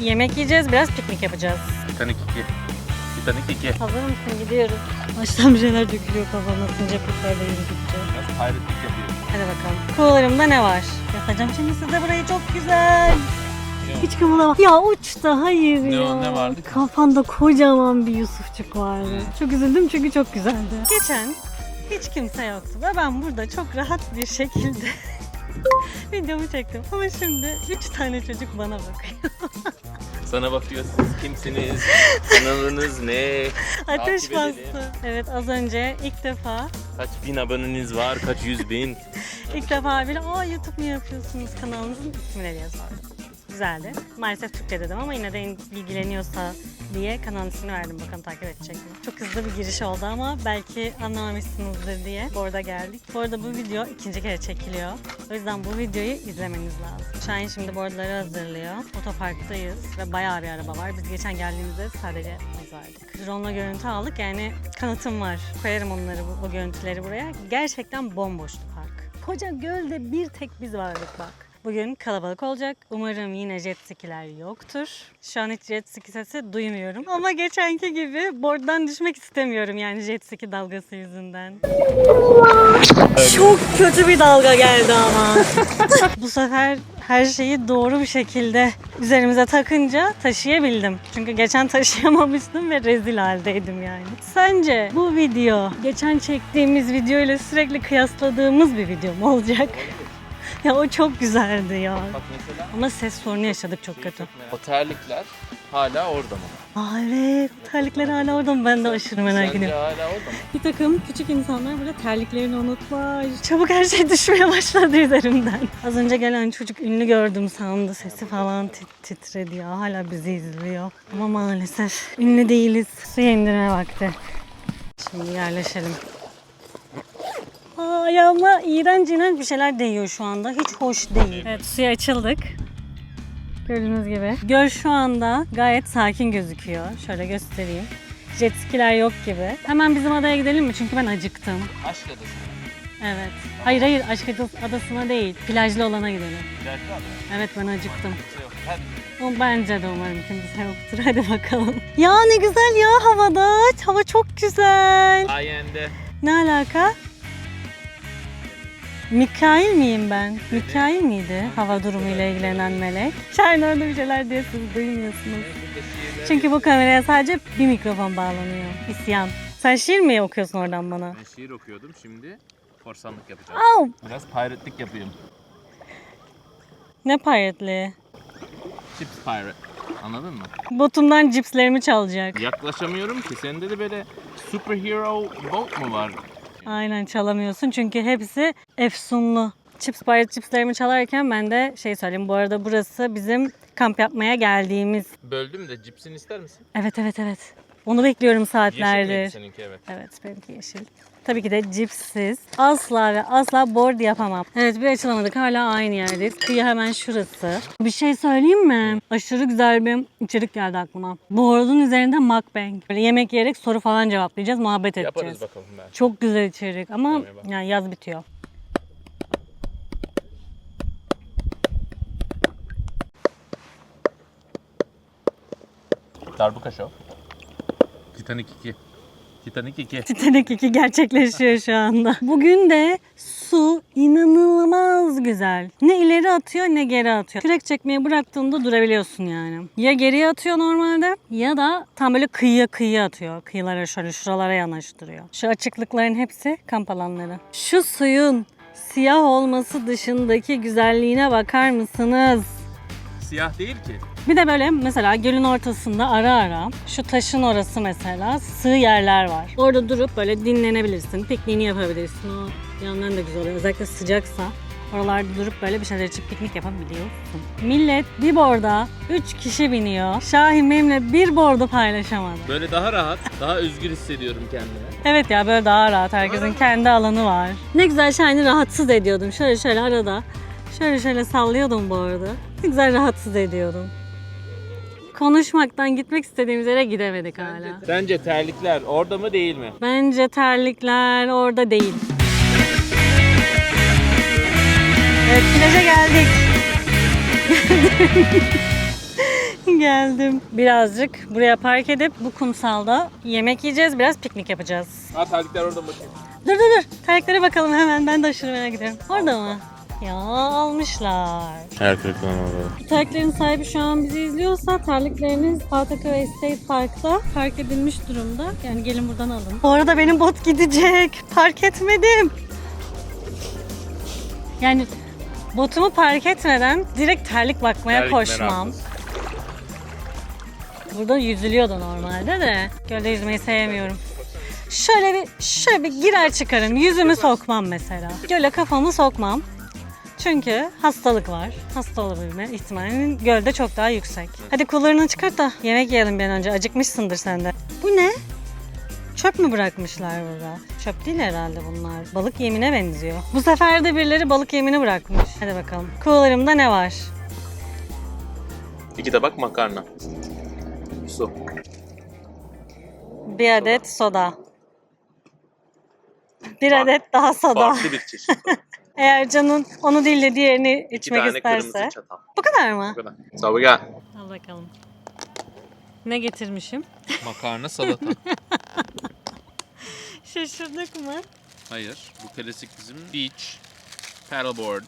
Yemek yiyeceğiz, biraz piknik yapacağız. Titanic 2. Titanic 2. Hazır mısın? Gidiyoruz. Baştan bir şeyler dökülüyor kafama. Sıcaklıklarda yürüdükçe. Nasıl pirate'lik yapıyor? Hadi bakalım. Kuğularımda ne var? Yapacağım şimdi size burayı çok güzel. Hiç kımıldama. Ya uçta hayır Ne ya. ne vardı? Kafanda kocaman bir Yusufçuk vardı. Çok üzüldüm çünkü çok güzeldi. Geçen hiç kimse yoktu ve ben burada çok rahat bir şekilde videomu çektim. Ama şimdi üç tane çocuk bana bakıyor. Sana bakıyor siz kimsiniz? Kanalınız ne? Ateş Takip edelim. bastı. Evet az önce ilk defa Kaç bin aboneniz var? Kaç yüz bin? İlk defa bile aa YouTube mu yapıyorsunuz kanalınızın ismini diye sordum. Güzeldi. Maalesef Türkçe dedim ama yine de ilgileniyorsa diye kanalın ismini verdim. Bakalım takip edecek mi? Çok hızlı bir giriş oldu ama belki anlamamışsınızdır diye burada geldik. Bu arada bu video ikinci kere çekiliyor. O yüzden bu videoyu izlemeniz lazım. Şahin şimdi boardları hazırlıyor. Otoparktayız ve bayağı bir araba var. Biz geçen geldiğimizde sadece biz vardık. Drone'la görüntü aldık yani kanıtım var. Koyarım onları bu, bu görüntüleri buraya. Gerçekten bomboştu park. Koca gölde bir tek biz vardık bak. Bugün kalabalık olacak. Umarım yine jet skiler yoktur. Şu an hiç jet ski sesi duymuyorum. Ama geçenki gibi boarddan düşmek istemiyorum yani jet ski dalgası yüzünden. Çok kötü bir dalga geldi ama. Bu sefer her şeyi doğru bir şekilde üzerimize takınca taşıyabildim. Çünkü geçen taşıyamamıştım ve rezil haldeydim yani. Sence bu video geçen çektiğimiz video ile sürekli kıyasladığımız bir video mu olacak? ya o çok güzeldi ya. Bak mesela Ama ses sorunu yaşadık çok kötü. o terlikler hala orada mı? Aa evet, terlikler hala orada mı? Ben de aşırı merak Sence ediyorum. hala orada mı? Bir takım küçük insanlar burada terliklerini unutmuş. Çabuk her şey düşmeye başladı üzerimden. Az önce gelen çocuk ünlü gördüm sandı. Sesi falan tit- titredi ya. Hala bizi izliyor. Ama maalesef ünlü değiliz. Suya indirme vakti. Şimdi yerleşelim. Ayağıma iğrenç iğrenç bir şeyler değiyor şu anda. Hiç hoş değil. Evet suya açıldık. Gördüğünüz gibi. Göl şu anda gayet sakin gözüküyor. Şöyle göstereyim. Jet skiler yok gibi. Hemen bizim adaya gidelim mi? Çünkü ben acıktım. Aşk adası. Evet. Hayır hayır Aşk Adası- Adası'na değil. Plajlı olana gidelim. Plajda mı? Evet ben acıktım. Kimse yok. Hadi. O bence de umarım kimse yoktur. Hadi bakalım. Ya ne güzel ya havada. Hava çok güzel. Sayende. Ne alaka? Mikail miyim ben? Mikail miydi hava durumuyla ilgilenen melek? Şahin orada bir şeyler siz duymuyorsunuz. Çünkü bu kameraya sadece bir mikrofon bağlanıyor. İsyan. Sen şiir mi okuyorsun oradan bana? Ben şiir okuyordum şimdi korsanlık yapacağım. Au! Biraz pirate'lik yapayım. Ne pirate'liği? Chips pirate. Anladın mı? Botumdan cipslerimi çalacak. Yaklaşamıyorum ki. Sende de böyle superhero boat mu var? Aynen çalamıyorsun çünkü hepsi efsunlu. Chips Pirate cipslerimi çalarken ben de şey söyleyeyim. Bu arada burası bizim kamp yapmaya geldiğimiz. Böldüm de cipsini ister misin? Evet evet evet. Onu bekliyorum Yeşil miydi saatlerdir. seninki evet. Evet benimki yeşil. Tabii ki de cipsiz. Asla ve asla board yapamam. Evet bir açılamadık. Hala aynı yerdeyiz. Kıyı hemen şurası. Bir şey söyleyeyim mi? Aşırı güzel bir içerik geldi aklıma. Board'un üzerinde mukbang. Böyle yemek yiyerek soru falan cevaplayacağız. Muhabbet edeceğiz. Yaparız bakalım ben. Çok güzel içerik ama Tamam, yani yaz bitiyor. Darbuka Show. Titanic 2. Titanic 2. Titanic 2 gerçekleşiyor şu anda. Bugün de su inanılmaz güzel. Ne ileri atıyor ne geri atıyor. Kürek çekmeyi bıraktığında durabiliyorsun yani. Ya geriye atıyor normalde ya da tam böyle kıyıya kıyıya atıyor. Kıyılara şöyle şuralara yanaştırıyor. Şu açıklıkların hepsi kamp alanları. Şu suyun siyah olması dışındaki güzelliğine bakar mısınız? Siyah değil ki. Bir de böyle mesela gölün ortasında ara ara şu taşın orası mesela sığ yerler var. Orada durup böyle dinlenebilirsin, pikniğini yapabilirsin. O yandan da güzel oluyor. Özellikle sıcaksa oralarda durup böyle bir şeyler içip piknik yapabiliyorsun. Millet bir borda 3 kişi biniyor. Şahin benimle bir bordu paylaşamadı. Böyle daha rahat, daha özgür hissediyorum kendimi. Evet ya böyle daha rahat. Herkesin kendi alanı var. Ne güzel Şahin'i rahatsız ediyordum. Şöyle şöyle arada. Şöyle şöyle sallıyordum bu arada. Ne güzel rahatsız ediyordum. Konuşmaktan gitmek istediğimiz yere gidemedik hala. Sence terlikler orada mı değil mi? Bence terlikler orada değil. Evet plaja geldik. geldim. Birazcık buraya park edip bu kumsalda yemek yiyeceğiz. Biraz piknik yapacağız. Ha terlikler orada bakayım. Dur dur dur. Terliklere bakalım hemen. Ben de aşırı merak ediyorum. Orada mı? Ya almışlar. Her kırıklığına orada. Terliklerin sahibi şu an bizi izliyorsa terlikleriniz Portakal Estate Park'ta park edilmiş durumda. Yani gelin buradan alın. Bu arada benim bot gidecek. Park etmedim. Yani botumu park etmeden direkt terlik bakmaya Terlikler koşmam. haklısın. Burada yüzülüyordu normalde de. Gölde yüzmeyi sevmiyorum. Şöyle bir şöyle bir girer çıkarım. Yüzümü sokmam mesela. Göle kafamı sokmam. Çünkü hastalık var. Hasta olabilme ihtimalinin gölde çok daha yüksek. Hadi kullarını çıkart da yemek yiyelim bir an önce. Acıkmışsındır sen de. Bu ne? Çöp mü bırakmışlar burada? Çöp değil herhalde bunlar. Balık yemine benziyor. Bu sefer de birileri balık yemini bırakmış. Hadi bakalım. Kullarımda ne var? İki tabak makarna. Su. Bir adet soda. Bir adet daha soda. Farklı bir çeşit. Eğer canın onu değil de diğerini İki içmek tane isterse. kırmızı çatal. Bu kadar mı? Bu kadar. So we got Al bakalım. Ne getirmişim? makarna salata. Şaşırdık mı? Hayır. Bu klasik bizim beach, paddleboard,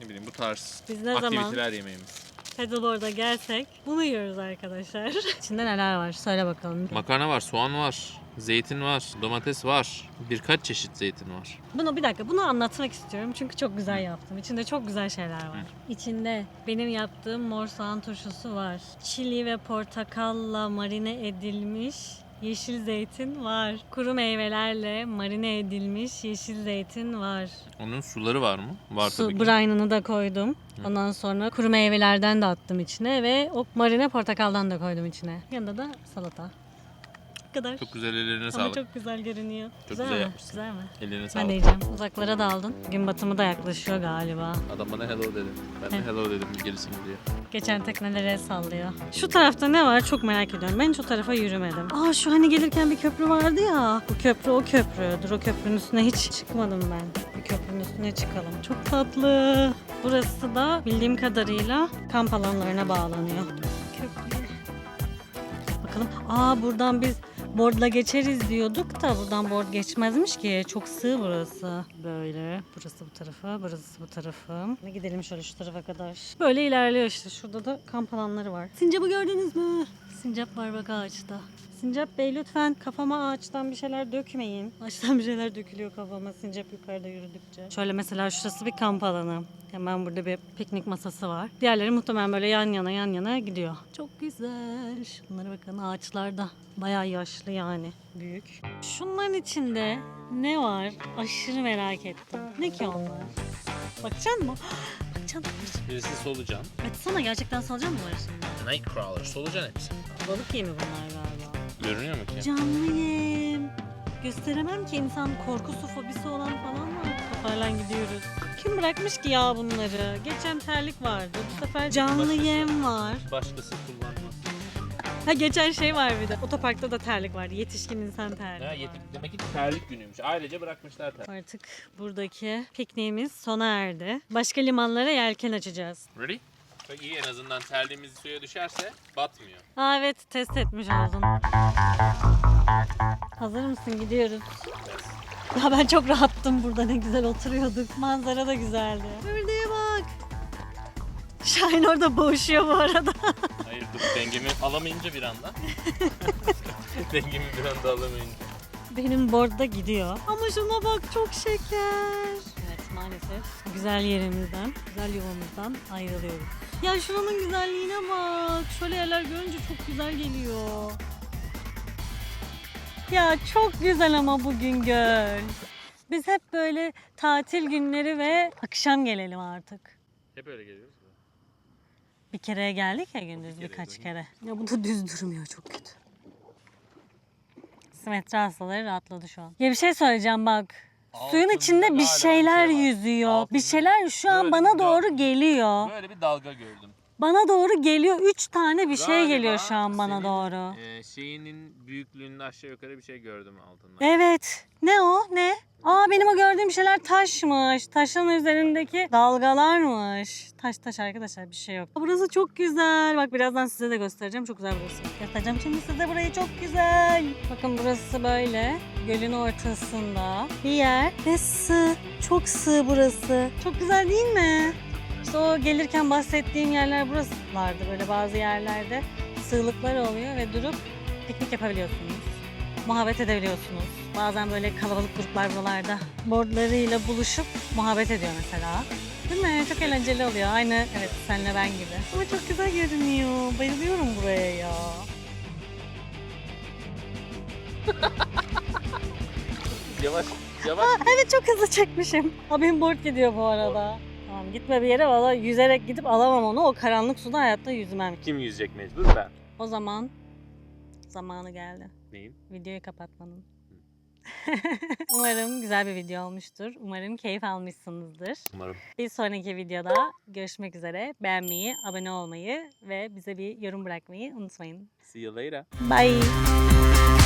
ne bileyim bu tarz Biz ne zaman aktiviteler yemeğimiz. Paddleboard'a gelsek bunu yiyoruz arkadaşlar. İçinde neler var? Söyle bakalım. Makarna var, soğan var, zeytin var, domates var. Birkaç çeşit zeytin var. Bunu bir dakika bunu anlatmak istiyorum çünkü çok güzel yaptım. İçinde çok güzel şeyler var. İçinde benim yaptığım mor soğan turşusu var. Çili ve portakalla marine edilmiş yeşil zeytin var. Kuru meyvelerle marine edilmiş yeşil zeytin var. Onun suları var mı? Var tabii Su ki. brine'ını da koydum. Ondan sonra kuru meyvelerden de attım içine ve o marine portakaldan da koydum içine. Yanında da salata. Bu kadar. Çok güzel ellerine Ama sağlık. çok güzel görünüyor. Çok güzel, mi? yapmışsın. Güzel mi? Ellerine Ben sağlık. de yiyeceğim. Uzaklara daldın. Gün batımı da yaklaşıyor galiba. Adam bana hello dedi. Ben de Evet. hello dedim gerisini diye. Geçen teknelere el sallıyor. Şu tarafta ne var çok merak ediyorum. Ben hiç o tarafa yürümedim. Aa şu hani gelirken bir köprü vardı ya. Bu köprü o köprü. Dur o köprünün üstüne hiç çıkmadım ben. Bir köprünün üstüne çıkalım. Çok tatlı. Burası da bildiğim kadarıyla kamp alanlarına bağlanıyor. Köprü. Bakalım. Aa buradan biz boardla geçeriz diyorduk da buradan board geçmezmiş ki. Çok sığ burası. Böyle. Burası bu tarafa, burası bu tarafa. Ne gidelim şöyle şu tarafa kadar. Böyle ilerliyor işte. Şurada da kamp alanları var. Sincap'ı gördünüz mü? Sincap var bak ağaçta. Sincap Bey lütfen kafama ağaçtan bir şeyler dökmeyin. Ağaçtan bir şeyler dökülüyor kafama Sincap yukarıda yürüdükçe. Şöyle mesela şurası bir kamp alanı. Hemen burada bir piknik masası var. Diğerleri muhtemelen böyle yan yana yan yana gidiyor. Çok güzel. Şunlara bakın ağaçlarda. Bayağı yaşlı yani. Büyük. Şunların içinde ne var? Aşırı merak ettim. Ne ki onlar? Bakacaksın mı? Bakacaksın. Birisi solucan. Açsana gerçekten salacak mı var? Nightcrawler. Solucan hepsi. Balık yemi bunlar galiba. Görünüyor mu ki? Canlı yem. Gösteremem ki insan korkusu fobisi olan falan var. Toparlan gidiyoruz. Kim bırakmış ki ya bunları? Geçen terlik vardı. Bu sefer canlı Başkası. yem var. Başkası kullanmaz. Ha geçen şey var bir de. Otoparkta da terlik vardı. Yetişkin insan terliği. Ya yetik demek ki terlik günüymüş. Ailece bırakmışlar terlik. Artık buradaki pikniğimiz sona erdi. Başka limanlara yelken açacağız. Ready? Çok iyi en azından terliğimiz suya düşerse batmıyor. Aa evet test etmiş oldun. Hazır mısın? Gidiyoruz. Ya ben çok rahattım burada ne güzel oturuyorduk. Manzara da güzeldi. Ördeğe bak. Şahin orada boğuşuyor bu arada. Hayır dur dengemi alamayınca bir anda. dengemi bir anda alamayınca. Benim boardda gidiyor. Ama şuna bak çok şeker. Evet maalesef güzel yerimizden, güzel yuvamızdan ayrılıyoruz. Ya şuranın güzelliğine bak. Şöyle yerler görünce çok güzel geliyor. Ya çok güzel ama bugün göl. Biz hep böyle tatil günleri ve akşam gelelim artık. Hep öyle geliyoruz. Bir kere geldik ya gündüz kere birkaç kere. Ya bu da düz durmuyor çok kötü. Simetri hastaları rahatladı şu an. Ya bir şey söyleyeceğim bak. Suyun içinde bir şeyler şey yüzüyor. Bir şeyler şu an böyle bana doğru geliyor. Böyle bir dalga gördüm. Bana doğru geliyor. Üç tane bir şey Galiba geliyor şu an bana senin, doğru. e, şeyinin büyüklüğünde aşağı yukarı bir şey gördüm altında. Evet. Ne o? Ne? Aa benim o gördüğüm şeyler taşmış. Taşın üzerindeki dalgalarmış. Taş taş arkadaşlar bir şey yok. Burası çok güzel. Bak birazdan size de göstereceğim. Çok güzel burası. Göstereceğim şimdi size burayı çok güzel. Bakın burası böyle. Gölün ortasında bir yer. Ve sığ. Çok sığ burası. Çok güzel değil mi? İşte o gelirken bahsettiğim yerler burasılardı. Böyle bazı yerlerde sığlıklar oluyor ve durup piknik yapabiliyorsunuz. Muhabbet edebiliyorsunuz. Bazen böyle kalabalık gruplar buralarda boardlarıyla buluşup muhabbet ediyor mesela. Değil mi? Çok eğlenceli oluyor. Aynı evet senle ben gibi. Ama çok güzel görünüyor. Bayılıyorum buraya ya. Yavaş yavaş. Evet çok hızlı çekmişim. Abim board gidiyor bu arada. Tamam gitme bir yere valla yüzerek gidip alamam onu. O karanlık suda hayatta yüzmem. Kim yüzecek mecbur ben. O zaman zamanı geldi. Neyim? Videoyu kapatmanın. Umarım güzel bir video olmuştur. Umarım keyif almışsınızdır. Umarım. Bir sonraki videoda görüşmek üzere. Beğenmeyi, abone olmayı ve bize bir yorum bırakmayı unutmayın. See you later. Bye.